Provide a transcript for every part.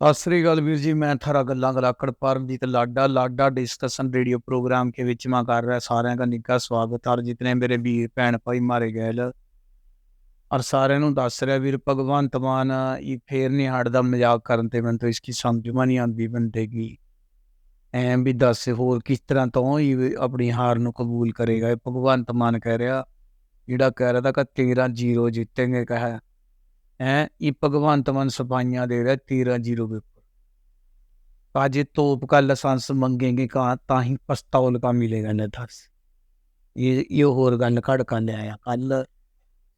ਸਤਿ ਸ੍ਰੀ ਅਕਾਲ ਵੀਰ ਜੀ, ਮੈਂ ਥਾਰਾ ਗੱਲਾਂ ਗਲਾਕੜ Paramjit Lada Lada discussion radio programme ਕੇ ਵਿੱਚ ਮੈਂ ਕਰ ਰਿਹਾ, ਸਾਰਿਆਂ ਦਾ ਨਿੱਘਾ ਸਵਾਗਤ ਹਰ ਜਿਤਨੇ ਮੇਰੇ ਵੀਰ, ਭੈਣ ਭਾਈ ਮਾਰੇ ਗਏ ਲ ਔਰ ਸਾਰਿਆਂ ਨੂੰ ਦੱਸ ਰਿਹਾ ਵੀਰ ਭਗਵਾਨ ਤਮਾਨ ਇਹ ਫੇਰ ਨਹੀਂ ਹਟਦਾ ਮਜ਼ਾਕ ਕਰਨ ਤੇ, ਮੈਨੂੰ ਤਾਂ ਇਸ ਕੀ ਸਮਝ ਮਾ ਨਹੀਂ ਆਂਦੀ ਬੰਦੇ ਕੀ ਐਂ ਵੀ ਦੱਸ ਹੋਰ ਕਿਸ ਤਰ੍ਹਾਂ ਤੋਂ ਇਹ ਆਪਣੀ ਹਾਰ ਨੂੰ ਕਬੂਲ ਕਰੇਗਾ, ਇਹ ਭਗਵਾਨ ਤਮਾਨ ਕਹਿ ਰਿਹਾ, ਜਿਹੜਾ ਕਹਿ ਰਿਹਾ ਤਾਂ ਕਿ 13 0 ਜਿੱਤेंगे ਕਹਾ। ਹੈ, ਇਹ ਭਗਵੰਤ ਮਨ ਸਪਾਈਆਂ ਦੇ ਰਿਹਾ 13-0 ਪੇਪਰ ਪਾਜੇ ਤੋਪ ਕਾ ਲਾਇਸੈਂਸ ਮੰਗेंगे ਕਾ ਤਾਂ ਹੀ ਪਸਤੌਲ ਕਾ ਮਿਲੇਗਾ ਨਾ ਦੱਸ ਇਹ ਇਹ ਹੋਰ ਗੱਲ ਖੜਕਾਂ ਲੈ ਆਇਆ। ਕੱਲ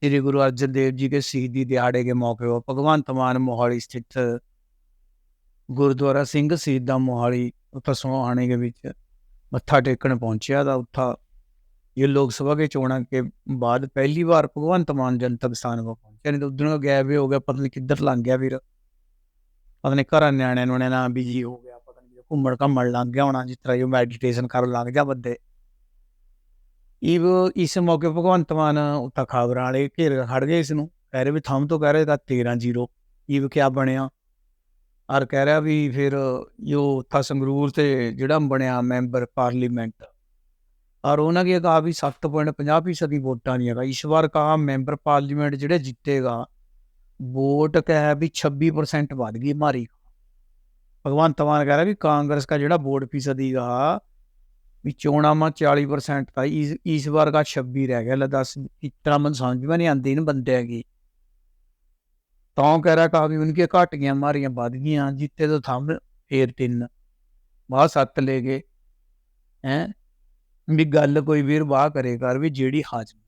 ਸ੍ਰੀ ਗੁਰੂ ਅਰਜਨ ਦੇਵ ਜੀ ਕੇ ਸ਼ਹੀਦੀ ਦਿਹਾੜੇ ਦੇ ਮੌਕੇ 'ਤੇ ਭਗਵੰਤ ਮਾਨ ਮੋਹਾਲੀ ਸਥਿਤ ਗੁਰਦੁਆਰਾ ਸਿੰਘ ਸ਼ਹੀਦਾਂ ਮੋਹਾਲੀ ਉੱਥੇ ਆਣੇ ਦੇ ਵਿੱਚ ਮੱਥਾ ਟੇਕਣ ਪਹੁੰਚਿਆ ਤਾਂ ਉੱਥਾ ਇਹ ਲੋਕ ਸਭਾ ਦੇ ਚੋਣਾਂ ਕੇ ਬਾਅਦ ਪਹਿਲੀ ਵਾਰ ਭਗਵੰਤ ਮਾਨ ਜਨਤਕ ਸਥਾਨ ਕੋ ਪਹੁੰਚਿਆ ਨਹੀਂ ਤਾਂ ਗਾਇਬ ਹੋ ਗਿਆ, ਪਤਾ ਨਹੀਂ ਕਿੱਧਰ ਲੰਘ ਗਿਆ ਵੀਰ ਪਤਾ ਨਹੀਂ ਘਰਾਂ ਨਿਆਣਿਆਂ ਨੂੰ ਨੇ ਨਾ ਬਿਜ਼ੀ ਹੋ ਗਿਆ, ਪਤਾ ਨਹੀਂ ਘੁੰਮਣ ਘੰਮਣ ਲੰਘ ਗਿਆ ਹੋਣਾ, ਜਿਸ ਤਰ੍ਹਾਂ ਇਹ ਮੈਡੀਟੇਸ਼ਨ ਕਰਨ ਲੰਘ ਜਾ ਬੰਦੇ। ਇਹ ਇਸ ਮੌਕੇ ਭਗਵੰਤ ਮਾਨ ਉੱਤਾ ਖਬਰਾਂ ਵਾਲੇ ਘੇਰ ਖੜ ਗਏ ਇਸ ਨੂੰ, ਕਹਿ ਰਹੇ ਵੀ ਥੰਮ ਤੋਂ ਕਹਿ ਰਹੇ ਤਾਂ 13 ਜ਼ੀਰੋ। ਇਹ ਕਿਆ ਬਣਿਆ? ਔਰ ਕਹਿ ਰਿਹਾ ਵੀ ਫਿਰ ਜੋ ਉੱਥਾ ਸੰਗਰੂਰ ਤੇ ਜਿਹੜਾ ਬਣਿਆ ਮੈਂਬਰ ਪਾਰਲੀਮੈਂਟ ਔਰ ਉਹਨਾਂ ਕੀ ਕਹਾ ਵੀ 7.50 ਫੀਸਦੀ ਵੋਟਾਂ ਨਹੀਂ ਹੈਗਾ ਇਸ ਵਾਰ ਕਹਾ ਮੈਂਬਰ ਪਾਰਲੀਮੈਂਟ ਜਿਹੜੇ ਜਿੱਤੇਗਾ ਵੋਟ ਕਹੇ ਵੀ 26% ਵੱਧ ਗਈ ਹਮਾਰੀ ਭਗਵੰਤ ਮਾਨ ਕਹਿ ਰਿਹਾ ਵੀ ਕਾਂਗਰਸ ਦਾ ਜਿਹੜਾ ਵੋਟ ਫੀਸਦੀਗਾ ਵੀ ਚੋਣਾਂ ਮਾ 40% ਤਾਂ ਇਸ ਇਸ ਵਾਰ ਦਾ 26 ਰਹਿ ਗਿਆ ਲੈ ਦੱਸ ਇਤਨਾ ਮਨ ਸਮਝ में नहीं आती इन बंदे की ਤਾਂ ਕਹਿ ਰਿਹਾ ਕਹਾ ਵੀ ਉਨਕੇ ਘਟ ਗਈਆਂ ਮਾਰੀਆਂ ਵੱਧ ਗਈਆਂ ਜਿੱਤੇ ਤੋਂ ਥੰਮ ਫੇਰ ਤਿੰਨ ਬਾਅਦ ਸੱਤ ਲੈ ਗਏ ਹੈ ਵੀ ਗੱਲ ਕੋਈ ਵੀਰ ਵਾਹ ਕਰੇ ਕਰ ਵੀ ਜਿਹੜੀ ਹਾਜ਼ਰ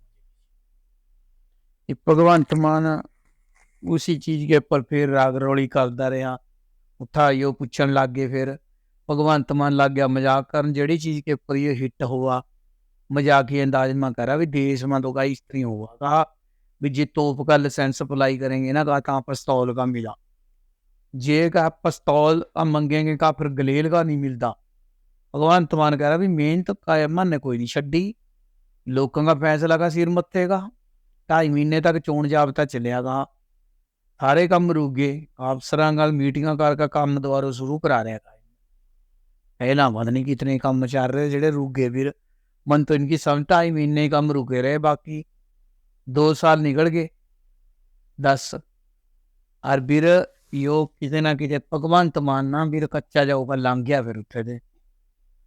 ਇਹ ਭਗਵੰਤ ਮਾਨ ਉਸੇ ਚੀਜ਼ ਦੇ ਉੱਪਰ ਫਿਰ ਰਾਗ ਰੋਲੀ ਕਰਦਾ ਰਿਹਾ ਉੱਠਾ ਯੋ ਪੁੱਛਣ ਲੱਗ ਗਏ ਫਿਰ, ਭਗਵੰਤ ਮਾਨ ਲੱਗ ਗਿਆ ਮਜ਼ਾਕ ਕਰਨ, ਜਿਹੜੀ ਚੀਜ਼ ਕੇ ਉੱਪਰ ਇਹ ਹਿੱਟ ਹੋਆ, ਮਜ਼ਾਕੀ ਅੰਦਾਜ਼ ਮਾ ਕਰਾ ਵੀ ਦੇਸ਼ ਮਾ ਤੋਂ ਗਾਈ ਇਸਤਰੀ ਹੋਆ ਕਹਾ ਵੀ ਜੇ ਤੋਪ ਕਾ ਲਾਇਸੈਂਸ ਅਪਲਾਈ ਕਰेंगे ਨਾ ਤਾਂ ਕਾ ਪਿਸਤੌਲ ਕਾ ਮਿਲਾ। ਜੇ ਕਾ ਪਸਤੌਲ ਆ ਮੰਗेंगे ਕਾ ਫਿਰ ਗਲੇਲ ਕਾ ਨਹੀਂ ਮਿਲਦਾ। मिलता भगवंत मान कह रहा भी मेहनत का मन ने कोई नहीं छड़ी लोगों का फैसला का सिर मत्थे का ढाई महीने तक चोण जाबता चलिया गा सारे कम रुके अफसर मीटिंग करके काम दोबारा शुरू करा रहा था पहला पता नहीं कितने काम चल रहे जेडे रुके फिर मन तो इनकी समझ ढाई महीने कम रुके रहे बाकी दो साल निकल गए दस और फिर यो किते ना किते भगवंत मान ना फिर कच्चा जाऊगा लंघ गया फिर उत्थे ते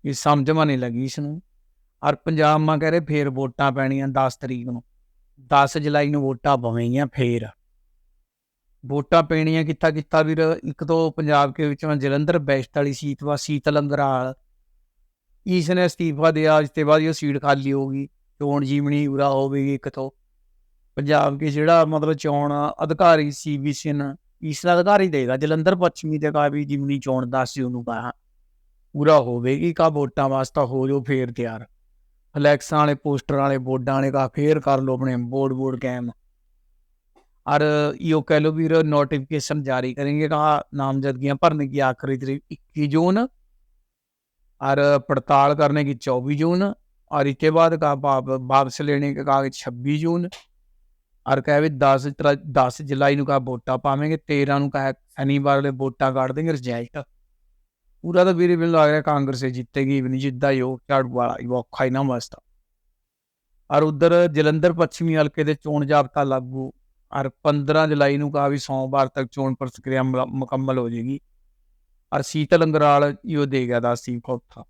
ਇਹ ਸਮਝ ਮਾ ਨਹੀਂ ਲੱਗੀ ਇਸ ਨੂੰ ਔਰ ਪੰਜਾਬ ਮਾ ਕਹ ਰਹੇ ਫੇਰ ਵੋਟਾਂ ਪੈਣੀਆਂ 10 ਤਰੀਕ ਨੂੰ। 10 ਜੁਲਾਈ ਨੂੰ ਵੋਟਾਂ ਪਵੇਂਗੀਆਂ ਫੇਰ। ਵੋਟਾਂ ਪੈਣੀਆਂ ਕਿੱਥਾ ਕਿੱਥਾ ਵੀਰ? ਇੱਕ ਤੋਂ ਪੰਜਾਬ ਕੇ ਵਿੱਚ ਜਲੰਧਰ ਬੈਸਟ ਵਾਲੀ ਸੀਟ ਵਾ ਸੀਤਲ ਅੰਗਰਾਲ ਇਸ ਨੇ ਅਸਤੀਫਾ ਦਿਆ, ਇਸ ਤੇ ਬਾਅਦ ਇਹ ਸੀਟ ਖਾਲੀ ਹੋ ਗਈ। ਚੋਣ ਜੀਵਣੀ ਉਰਾ ਹੋਵੇਗੀ ਇੱਕ ਤੋਂ। ਪੰਜਾਬ ਕੇ ਜਿਹੜਾ ਮਤਲਬ ਚੋਣ ਅਧਿਕਾਰੀ ਸੀਬੀਸੀਐਨ ਇਸ ਦਾ ਅਧਿਕਾਰੀ ਦੇਗਾ। ਜਲੰਧਰ ਪੱਛਮੀ ਦੇ ਕਾ ਜਿਮਨੀ ਚੋਣ ਦੱਸ ਸੀ ਉਹਨੂੰ ਕਹਾ ਪੂਰਾ ਹੋਵੇਗੀ ਕਾ ਵੋਟਾਂ ਵਾਸਤਾ ਹੋ ਜੋ ਫੇਰ ਤਿਆਰ ਫਲੈਕਸਾਂ ਵਾਲੇ ਪੋਸਟਰ ਵਾਲੇ ਬੋਰਡਾਂ ਵਾਲੇ ਕਾ ਫੇਰ ਕਰ ਲੋ ਆਪਣੇ ਬੋਰਡ ਬੋਰਡ ਕੈਮ और यो कह लो भी नोटिफिकेशन जारी करेंगे कहा नामजदगियां भरने की आखिरी तारीख इक्कीस जून और पड़ताल करने की चौबीस जून और इसके बाद कहा वापस लेने के कहा छब्बीस जून और कहा भी दस दस जुलाई ਨੂੰ ਕਹਾ ਵੋਟਾਂ ਪਾਵਾਂਗੇ 13 ਨੂੰ ਕਹਾ ਸ਼ਨੀਵਾਰ ਵਾਲੇ ਵੋਟਾਂ ਕੱਢ पूरा तो मेरे बिल लग रहा है कांग्रेस से जीतेगी भी नहीं जिद्दा ही हो ਵਾਲਾ ਹੀ ਔਖਾ ਹੀ ਨਾ ਮਸਤਾ। ਔਰ ਉਧਰ ਜਲੰਧਰ ਪੱਛਮੀ ਹਲਕੇ ਦੇ ਚੋਣ ਜਾਬਤਾ ਲਾਗੂ। ਔਰ 15 ਜੁਲਾਈ ਨੂੰ ਕਹਾ ਵੀ ਸੋਮਵਾਰ ਤੱਕ ਚੋਣ ਪ੍ਰਕਿਰਿਆ ਮੁਕੰਮਲ ਹੋ ਜਾਏਗੀ ਔਰ ਸੀਤਲ ਅੰਗਰਾਲ ਇਹੋ ਦੇਗਾ ਦਾ ਸੀ ਕੋਠਾ।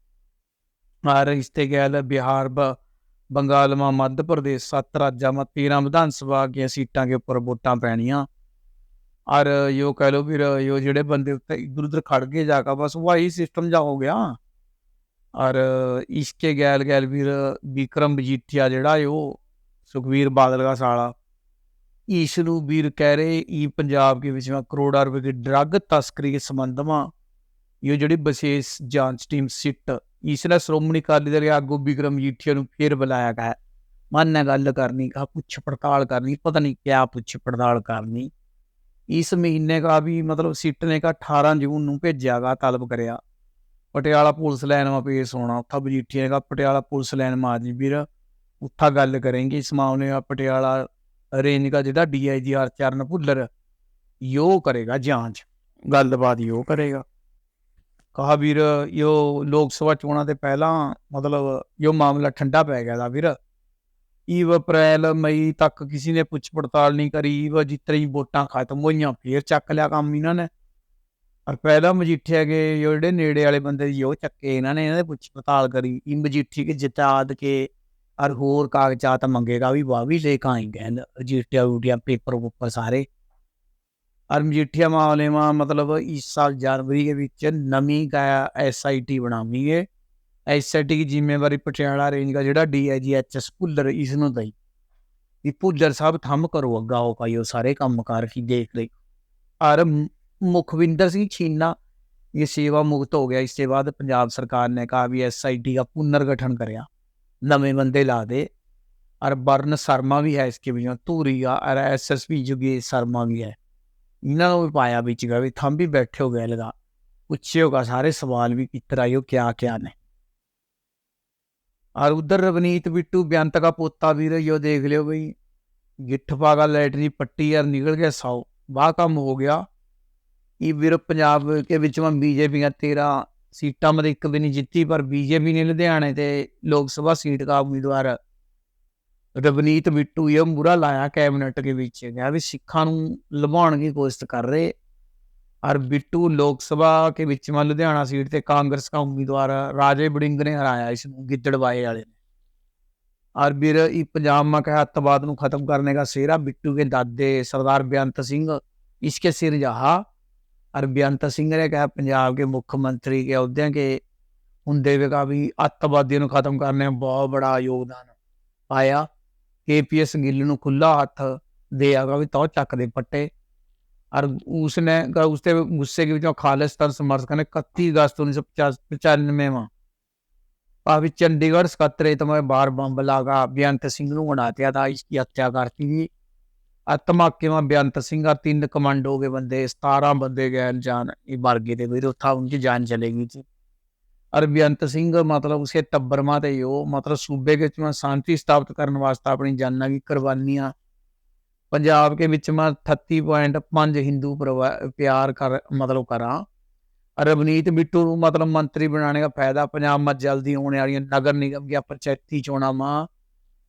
ਔਰ ਇਸ ਤੇ ਗੈਲ ਬਿਹਾਰ ਬੰਗਾਲ ਮਾ ਮੱਧ ਪ੍ਰਦੇਸ਼, ਸੱਤ ਰਾਜਾਂ ਮਾ 13 ਵਿਧਾਨ ਸਭਾ ਦੀਆਂ ਸੀਟਾਂ ਕੇ ਉੱਪਰ ਵੋਟਾਂ ਪੈਣੀਆਂ। ਔਰ ਯੋ ਕਹ ਲੋ ਫਿਰ ਯੋ ਜਿਹੜੇ ਬੰਦੇ ਉੱਤੇ ਇਧਰ ਉਧਰ ਖੜ ਗਏ ਜਾ ਕੇ ਬਸ ਵਹੀ ਸਿਸਟਮ ਜਾ ਹੋ ਗਿਆ। ਔਰ ਇਸਕੇ ਗੈਲ ਗੈਲ ਵੀਰ ਵਿਕਰਮ ਮਜੀਠੀਆ ਜਿਹੜਾ ਉਹ, ਸੁਖਵੀਰ ਬਾਦਲ ਦਾ ਸਾਲਾ। ਇਸ ਨੂੰ ਵੀਰ ਕਹਿ ਰਹੇ ਇਹ ਪੰਜਾਬ ਦੇ ਵਿੱਚ ਕਰੋੜਾਂ ਰੁਪਏ ਦੀ ਡਰੱਗ ਤਸਕਰੀ ਦੇ ਸੰਬੰਧ ਮਾ ਇਹ ਜਿਹੜੀ ਵਿਸ਼ੇਸ਼ ਜਾਂਚ ਟੀਮ ਸਿੱਟ ਇਸ ਨੇ ਸ਼੍ਰੋਮਣੀ ਅਕਾਲੀ ਦਲ ਆਗੂ ਵਿਕਰਮ ਜੀਠੀਆ ਨੂੰ ਫੇਰ ਬੁਲਾਇਆ ਗਿਆ ਮਨ ਨਾਲ ਗੱਲ ਕਰਨੀ ਕਾ ਪੁੱਛ ਪੜਤਾਲ ਕਰਨੀ, ਪਤਾ ਨਹੀਂ ਕਿਆ ਪੁੱਛ ਪੜਤਾਲ ਕਰਨੀ। ਇਸ ਮਹੀਨੇ ਦਾ ਵੀ ਮਤਲਬ ਸਿੱਟ ਨੇ ਕਾ 18 ਜੂਨ ਨੂੰ ਭੇਜਿਆਗਾ ਤਲਬ ਕਰਿਆ। ਪਟਿਆਲਾ ਪੁਲਿਸ ਲਾਈਨ ਮਾ ਪੇਸ਼ ਹੋਣਾ, ਉੱਥਾ ਬਜੀਠੀਆ ਨੇ ਪਟਿਆਲਾ ਪੁਲਿਸ ਲਾਈਨ ਮਾ ਜੀ ਵੀਰ ਉੱਥਾ ਗੱਲ ਕਰਾਂਗੇ। ਇਸ ਮਾਮਲੇ ਆ ਪਟਿਆਲਾ ਰੇਂਜ ਦਾ ਜਿਹੜਾ ਡੀਆਈਜੀ ਆਰ ਚਰਨ ਭੁੱਲਰ ਯੋ ਕਰੇਗਾ ਜਾਂਚ। ਗੱਲਬਾਤ ਹੀ ਉਹ ਕਰੇਗਾ। ਕਹਾ ਵੀਰ, ਯੋ ਲੋਕ ਸਭਾ ਚੋਣਾਂ ਤੇ ਪਹਿਲਾਂ ਮਤਲਬ ਯੋ ਮਾਮਲਾ ਠੰਡਾ ਪੈ ਗਿਆ ਦਾ ਵੀਰ। ਈਵ ਅਪ੍ਰੈਲ, ਮਈ ਤੱਕ ਕਿਸੇ ਨੇ ਪੁੱਛ ਪੜਤਾਲ ਨਹੀਂ ਕਰੀ, ਈਵ ਜਿੱਤਰੀ ਹੀ ਵੋਟਾਂ ਖਤਮ ਹੋਈਆਂ, ਫੇਰ ਚੱਕ ਲਿਆ ਕੰਮ ਇਹਨਾਂ ਨੇ। ਔਰ ਪਹਿਲਾਂ ਮਜੀਠੇ ਗਏ ਜਿਹੜੇ ਨੇੜੇ ਵਾਲੇ ਬੰਦੇ ਸੀ, ਉਹ ਚੱਕੇ ਇਹਨਾਂ ਨੇ, ਇਹਨਾਂ ਦੇ ਪੁੱਛ ਪੜਤਾਲ ਕਰੀ। ਇਹ ਮਜੀਠੀ ਕੇ ਜਿਤਾਦ ਕੇ ਔਰ ਹੋਰ ਕਾਗਜ਼ਾਤ ਮੰਗੇਗਾ ਵੀ, ਵਾਹ ਵੀ ਲੈ ਕੇ ਆਏਂਗੇ ਰਜਿਸਟਰ ਉਟੀਆਂ ਪੇਪਰ ਉੱਪਰ ਸਾਰੇ। ਔਰ ਮਜੀਠੀਆ ਮਾਮਲੇ ਮਾ ਮਤਲਬ ਇਸ ਸਾਲ ਜਨਵਰੀ ਦੇ ਵਿੱਚ ਨਵੀਂ ਕਾ ਐਸਆਈਟੀ ਬਣਾਵੀਗੇ। ਐਸਐਟੀ ਜ਼ਿੰਮੇਵਾਰੀ ਪਟਿਆਲਾ ਰੇਂਜ ਦਾ ਜਿਹੜਾ ਡੀਆਈਜੀਐਚਐਸ ਭੁੱਲਰ ਇਸ ਨੂੰ ਦਈ। ਵੀ ਭੁੱਲਰ ਸਾਹਿਬ ਥੰਮ ਕਰੋ ਅੱਗਾ ਉਹ ਪਾਈ ਉਹ ਸਾਰੇ ਕੰਮਕਾਰ ਕੀ ਦੇਖ ਲਈ। ਔਰ ਮੁਖਵਿੰਦਰ ਸਿੰਘ ਛੀਨਾ, ਇਹ ਸੇਵਾ ਮੁਕਤ ਹੋ ਗਿਆ। ਇਸ ਤੋਂ ਬਾਅਦ ਪੰਜਾਬ ਸਰਕਾਰ ਨੇ ਕਹਾ ਵੀ ਐਸਆਈਟੀ ਦਾ ਪੁਨਰ ਗਠਨ ਕਰਿਆ। ਨਵੇਂ ਬੰਦੇ ਲਾ ਦੇ। ਔਰ ਬਰਨ ਸ਼ਰਮਾ ਵੀ ਹੈ ਇਸਕੇ ਵਿੱਚ ਧੂਰੀਆ ਔਰ ਐਸਐਸਪੀ ਜੁਗੀ ਸ਼ਰਮਾ ਵੀ ਹੈ। ਇਹਨਾਂ ਨੂੰ ਵੀ ਪਾਇਆ ਵਿੱਚ ਗਾ ਵੀ, ਥੰਮ ਵੀ ਬੈਠੇ ਹੋ ਗਏ ਲਗਾ ਪੁੱਛਿਓਗਾ ਸਾਰੇ ਸਵਾਲ ਵੀ ਕਿਤਰਾ ਯੋ ਕਿਆ ਕਿਆ ਨੇ। और उधर रवनीत बिट्टू बेअंत का पोता भी यो देख लियो भाई गिट्ठ पागा लैटरी पट्टी यार निकल गया सौ वाह कम हो गया ये ਵੀਰ ਪੰਜਾਬ के ਵਿੱਚ में बीजेपी का तेरह सीटा मतलब एक भी नहीं जीती पर बीजेपी ने लुधियाने ते लोकसभा सीट का उम्मीदवार ਰਵਨੀਤ ਬਿੱਟੂ ਇਹ ਮੂਰਾ ਲਾਇਆ ਕੈਬਨਿਟ ਦੇ ਵਿੱਚ ਕਿਹਾ ਵੀ ਸਿੱਖਾਂ ਨੂੰ ਲਵਾਉਣ ਦੀ ਕੋਸ਼ਿਸ਼ ਕਰ ਰਹੇ ਔਰ ਬਿੱਟੂ ਲੋਕ ਸਭਾ ਕੇ ਵਿੱਚ ਮਾ ਲੁਧਿਆਣਾ ਸੀਟ ਤੇ ਕਾਂਗਰਸ ਦਾ ਉਮੀਦਵਾਰ ਰਾਜੇ ਬੜਿੰਗ ਨੇ ਹਰਾਇਆ ਇਸ ਨੂੰ ਗਿੱਦੜਵਾਏ ਵਾਲੇ ਨੇ ਔਰ ਵੀਰ ਇਹ ਪੰਜਾਬ ਮਾ ਕਹਾ ਅੱਤਵਾਦ ਨੂੰ ਖਤਮ ਕਰਨੇ ਦਾ ਸੇਰਾ ਬਿੱਟੂ ਕੇ ਦਾਦੇ ਸਰਦਾਰ ਬੇਅੰਤ ਸਿੰਘ इसके सिर जहा और बेअंत सिंह ने कहा पंजाब के मुख्यमंत्री के अहदे के ਹੁੰਦੇ ਵੇ ਕਾ ਵੀ ਅੱਤਵਾਦੀਆਂ ਨੂੰ ਖਤਮ ਕਰਨੇ ਵਿੱਚ ਬਹੁਤ ਬੜਾ ਯੋਗਦਾਨ ਪਾਇਆ ਕੇਪੀਐਸ ਗਿੱਲ ਨੂੰ ਖੁੱਲਾ ਹੱਥ ਦੇ ਆਗਾ ਵੀ ਤੋ ਚੱਕ ਦੇ ਪੱਟੇ और उसने उसके गुस्से के बीच में खालिस्तान समर्थक ने इकतीस अगस्त उन्नीस सौ पचास पचानवे में अभी चंडीगढ़ सकत्रे तो मैं बार बम का बेअंत सिंह को बनातिया था इसकी हत्या करती थी और धमाके में बेअंत सिंह और तीन कमांडो के बंदे सतारह बंदे गए जान वर्गे थे विरुद्ध था उनकी जान चली गई थी और बेअंत सिंह मतलब उसके तब्बरमा थे यो मतलब सूबे के शांति स्थापित करने वास्ते अपनी जाना की कुर्बानियाँ ਦੀ ਕੁਰਬਾਨੀਆਂ ਪੰਜਾਬ ਕੇ ਵਿੱਚ ਮੈਂ 38.5 ਹਿੰਦੂ ਪਿਆਰ ਕਰ, ਮਤਲਬ ਕਰਾਂ। ਰਵਨੀਤ ਬਿੱਟੂ ਨੂੰ ਮਤਲਬ ਮੰਤਰੀ ਬਣਾਉਣੇ ਦਾ ਫਾਇਦਾ ਪੰਜਾਬ ਮਾ ਜਲਦੀ ਹੋਣੇ ਵਾਲੀਆਂ ਨਗਰ ਨਿਗਮ ਦੀਆਂ ਪੰਚਾਇਤੀ ਚੋਣਾਂ ਮਾ,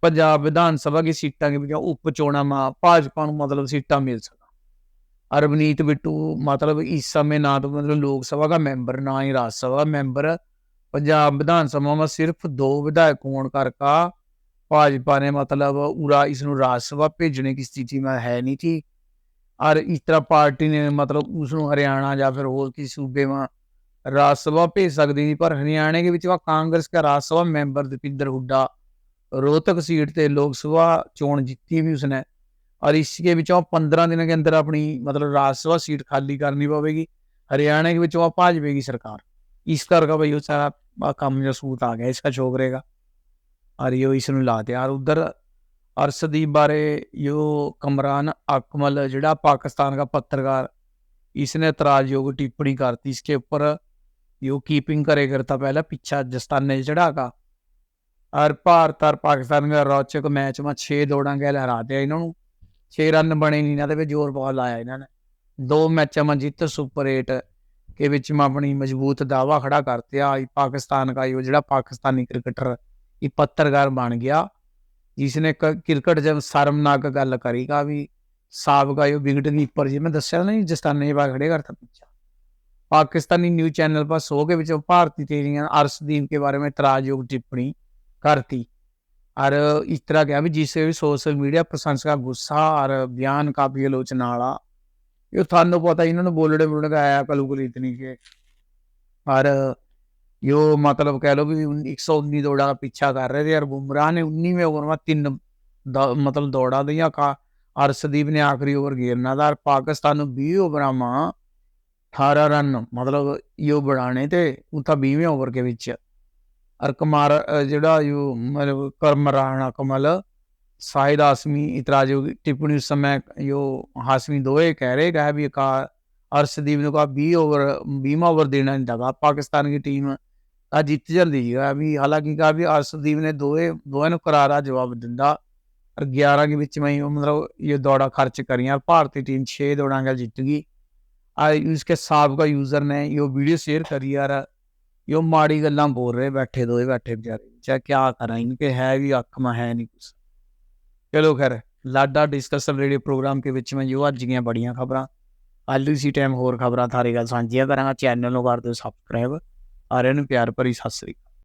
ਪੰਜਾਬ ਵਿਧਾਨ ਸਭਾ ਦੀ ਸੀਟਾਂ ਦੇ ਵਿੱਚ ਉਪ ਚੋਣਾਂ ਮਾ, ਭਾਜਪਾ ਨੂੰ ਮਤਲਬ ਸੀਟਾਂ ਮਿਲ ਸਕਾ ਰਵਨੀਤ ਬਿੱਟੂ ਮਤਲਬ ਇਸ ਸਮੇਂ ਨਾ ਤਾਂ ਮਤਲਬ ਲੋਕ ਸਭਾ ਦਾ ਮੈਂਬਰ, ਨਾ ਹੀ ਰਾਜ ਸਭਾ ਮੈਂਬਰ। ਪੰਜਾਬ ਵਿਧਾਨ ਸਭਾ ਮਾ ਸਿਰਫ ਦੋ ਵਿਧਾਇਕ ਹੋਣ ਕਰਕਾ भाजपा ने मतलब उरा इसनु राज्यसभा भेजने की स्थिति में है नहीं थी और इस तरह पार्टी ने मतलब उसनु हरियाणा या फिर और किसी सूबे में राज्यसभा भेज सकती थी पर हरियाणा के बीच कांग्रेस का राज्यसभा मेंबर दीपिंदर हुड्डा रोहतक सीट से लोकसभा चोन जीती भी उसने और इसके बीच पंद्रह दिन के अंदर अपनी मतलब राज्यसभा सीट खाली करनी पवेगी हरियाणा के बीच भाजपा की सरकार इस तरह का भाई वो सारा काम जो सूत आ गया इसका छोकरेगा का और यो इसनु ला दिया और उधर अरशदीप बारे यो कमरान अकमल जड़ा पाकिस्तान का पत्रकार इसने एतराज योग टिप्पणी करती इसके ऊपर यो कीपिंग करे करता पहले पीछा जस्तान ने चढ़ा का और भारत और पाकिस्तान का रोचक मैच में छे दौड़ा गए लहरा दिया इन्होंने छे रन बने नहीं ना तो जोर बहुत लाया इन्होंने दो मैचों में जीत सुपर एट के विच में अपनी मजबूत दावा खड़ा करते पाकिस्तान का यो जड़ा पाकिस्तानी क्रिकेटर ਇਹ ਪੱਤਰਕਾਰ ਬਣ ਗਿਆ ਜਿਸ ਨੇ ਕ੍ਰਿਕਟ ਜਬ ਸ਼ਰਮਨਾਕ ਗੱਲ ਕਰੀ ਕਾ ਵੀ ਸਾਬਕਾ ਇਹ ਵਿਕਟ ਕੀਪਰ ਜੀ ਮੈਂ ਦੱਸਿਆ ਨਹੀਂ ਜਸਤਾਨੇ ਬਾ ਖੜੇ ਕਰਤਾ ਪਿੱਛਾ पाकिस्तानी न्यूज चैनल पर शो के विच भारतीय तेरियां अर्शदीप के बारे में इतराजयोग टिप्पणी करती और इस तरह कहा भी जिससे भी सोशल मीडिया प्रशंसक का गुस्सा और बयान काफी आलोचना वाला ये थानू पता इन्होंने बोलने बोलने का आया कलू कल इतनी के और यो मतलब कह लो भी एक सौ उन्नीस दौड़ा का पीछा कर रहे थे और बुमराह ने उन्नीसवें ओवर में तीन मतलब दौड़ा दिया का अर्शदीप ने आखिरी ओवर घेरना था और पाकिस्तान ਨੂੰ 20 ਓਵਰਾਂ ਮਾ 18 ਰਨ ਮਤਲਬ ਯੋ ਬਣਾਣੇ ਤੇ ਉਥਾ 20ਵੇਂ ਓਵਰ ਕੇ ਵਿੱਚ ਔਰ ਕਮਾਰ ਜਿਹੜਾ ਯੋ ਮਤਲਬ ਕਰਮਰਾਣਾ ਕਮਲ शाहिद हाशमी इतराजो टिप्पणी उस समय यो हाशमी दोए कह रहे कहा भी का अर्शदीप ने कहा 20 ओवर 20 ओवर देना नहीं लगा पाकिस्तान की टीम ਆ जित लीगा अभी हालांकि अभी अर्शदीप ने दो दोए नु करारा जवाब दिता और ग्यारह के बीच में ही मतलब ये दौड़ा खर्च करी और भारतीय टीम छः दौड़ा का जीत गई आज इसके सबका यूज़र ने यो वीडियो शेयर करी यार यो माड़ी गल् बोल रहे बैठे दोए बैठे बेचारे चाहे क्या करा इनके है भी अख में है नहीं कुछ चलो खैर लाडा डिस्कशन रेडियो प्रोग्राम के बीच में यो अज बड़िया खबर आलू इसी टाइम होर खबर थारे गल साझिया करा चैनल कर दो सब्सक्राइब ਸਾਰਿਆਂ ਨੂੰ ਪਿਆਰ ਭਰੀ ਸਤਿ ਸ੍ਰੀ ਅਕਾਲ।